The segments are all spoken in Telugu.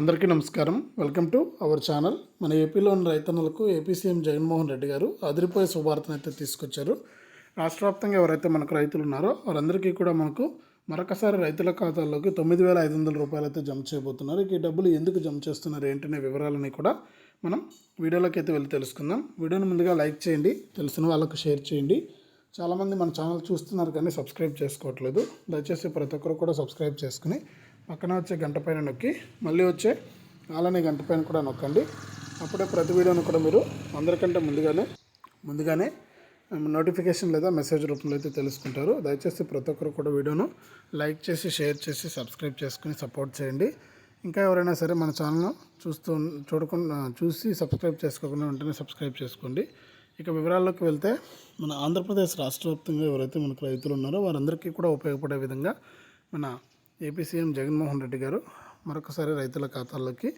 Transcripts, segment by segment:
అందరికీ నమస్కారం. Welcome to our channel. మన ఏపీలో ఉన్న రైతన్నలకు ఏపీ సీఎం జగన్మోహన్ రెడ్డి గారు అదిరిపోయే శుభార్తను అయితే తీసుకొచ్చారు. రాష్ట్ర వ్యాప్తంగా ఎవరైతే మనకు రైతులు ఉన్నారో వారందరికీ కూడా మనకు మరొకసారి రైతుల ఖాతాల్లోకి తొమ్మిది వేల ఐదు వందల రూపాయలు అయితే జమ చేయబోతున్నారు. ఈ డబ్బులు ఎందుకు జమ చేస్తున్నారు ఏంటనే వివరాలని కూడా మనం వీడియోలోకి అయితే వెళ్ళి తెలుసుకుందాం. వీడియోని ముందుగా లైక్ చేయండి తెలిసిన వాళ్ళకు షేర్ చేయండి. చాలామంది మన ఛానల్ చూస్తున్నారు కానీ సబ్స్క్రైబ్ చేసుకోవట్లేదు. దయచేసి ప్రతి ఒక్కరు కూడా సబ్స్క్రైబ్ చేసుకుని పక్కన వచ్చే గంట పైన నొక్కి మళ్ళీ వచ్చే అలానే గంట పైన కూడా నొక్కండి. అప్పుడే ప్రతి వీడియోను కూడా మీరు అందరికంటే ముందుగానే ముందుగానే నోటిఫికేషన్ లేదా మెసేజ్ రూపంలో అయితే తెలుసుకుంటారు. దయచేసి ప్రతి ఒక్కరు కూడా వీడియోను లైక్ చేసి షేర్ చేసి సబ్స్క్రైబ్ చేసుకుని సపోర్ట్ చేయండి. ఇంకా ఎవరైనా సరే మన ఛానల్ను చూస్తూ చూడకుండా చూసి సబ్స్క్రైబ్ చేసుకోకుండా వెంటనే సబ్స్క్రైబ్ చేసుకోండి. ఇక వివరాల్లోకి వెళ్తే మన ఆంధ్రప్రదేశ్ రాష్ట్ర వ్యాప్తంగా ఎవరైతే మనకు రైతులు ఉన్నారో వారందరికీ కూడా ఉపయోగపడే విధంగా మన ఏపీ సీఎం జగన్మోహన్ రెడ్డి గారు మరొకసారి రైతుల ఖాతాల్లోకి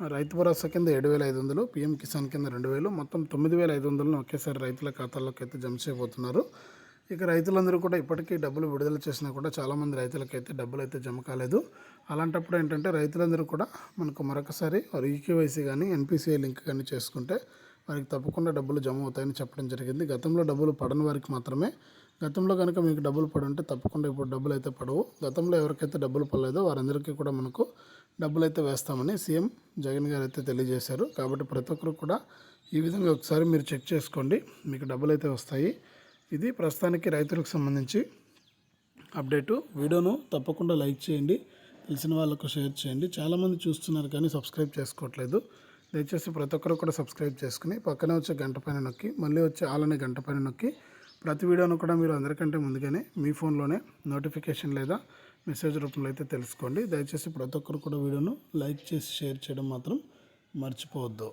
రైతు భరోసా కింద ఏడు వేల ఐదు వందలు పీఎం కిసాన్ కింద రెండు వేలు మొత్తం తొమ్మిది వేల ఐదు వందలను ఒకేసారి రైతుల ఖాతాల్లోకి అయితే జమ చేయబోతున్నారు. ఇక రైతులందరూ కూడా ఇప్పటికీ డబ్బులు విడుదల చేసినా కూడా చాలామంది రైతులకైతే డబ్బులు అయితే జమ కాలేదు. అలాంటప్పుడు ఏంటంటే రైతులందరూ కూడా మనకు మరొకసారి వారు ఈకేవైసీ కానీ ఎన్పిసిఐ లింక్ కానీ చేసుకుంటే వారికి తప్పకుండా డబ్బులు జమ అవుతాయని చెప్పడం జరిగింది. గతంలో డబ్బులు పడని వారికి మాత్రమే గతంలో కనుక మీకు డబ్బులు పడి ఉంటే తప్పకుండా ఇప్పుడు డబ్బులు అయితే పడవు. గతంలో ఎవరికైతే డబ్బులు పడలేదో వారందరికీ కూడా మనకు డబ్బులు అయితే వేస్తామని సీఎం జగన్ గారు అయితే తెలియజేశారు. కాబట్టి ప్రతి ఒక్కరు కూడా ఈ విధంగా ఒకసారి మీరు చెక్ చేసుకోండి. మీకు డబ్బులు అయితే వస్తాయి. ఇది ప్రస్తుతానికి రైతులకు సంబంధించి అప్డేటు. వీడియోను తప్పకుండా లైక్ చేయండి. తెలిసిన వాళ్ళకు షేర్ చేయండి. చాలామంది చూస్తున్నారు కానీ సబ్స్క్రైబ్ చేసుకోవట్లేదు. దయచేసి ప్రతి ఒక్కరు కూడా సబ్స్క్రైబ్ చేసుకుని పక్కనే వచ్చే గంట పైన నొక్కి మళ్ళీ వచ్చే ఆలనే గంట పైన నొక్కి ప్రతి వీడియోను కూడా మీరు అందరికంటే ముందుగానే మీ ఫోన్లోనే నోటిఫికేషన్ లేదా మెసేజ్ రూపంలో అయితే తెలుసుకోండి. దయచేసి ప్రతి ఒక్కరు కూడా వీడియోను లైక్ చేసి షేర్ చేయడం మాత్రం మర్చిపోవద్దు.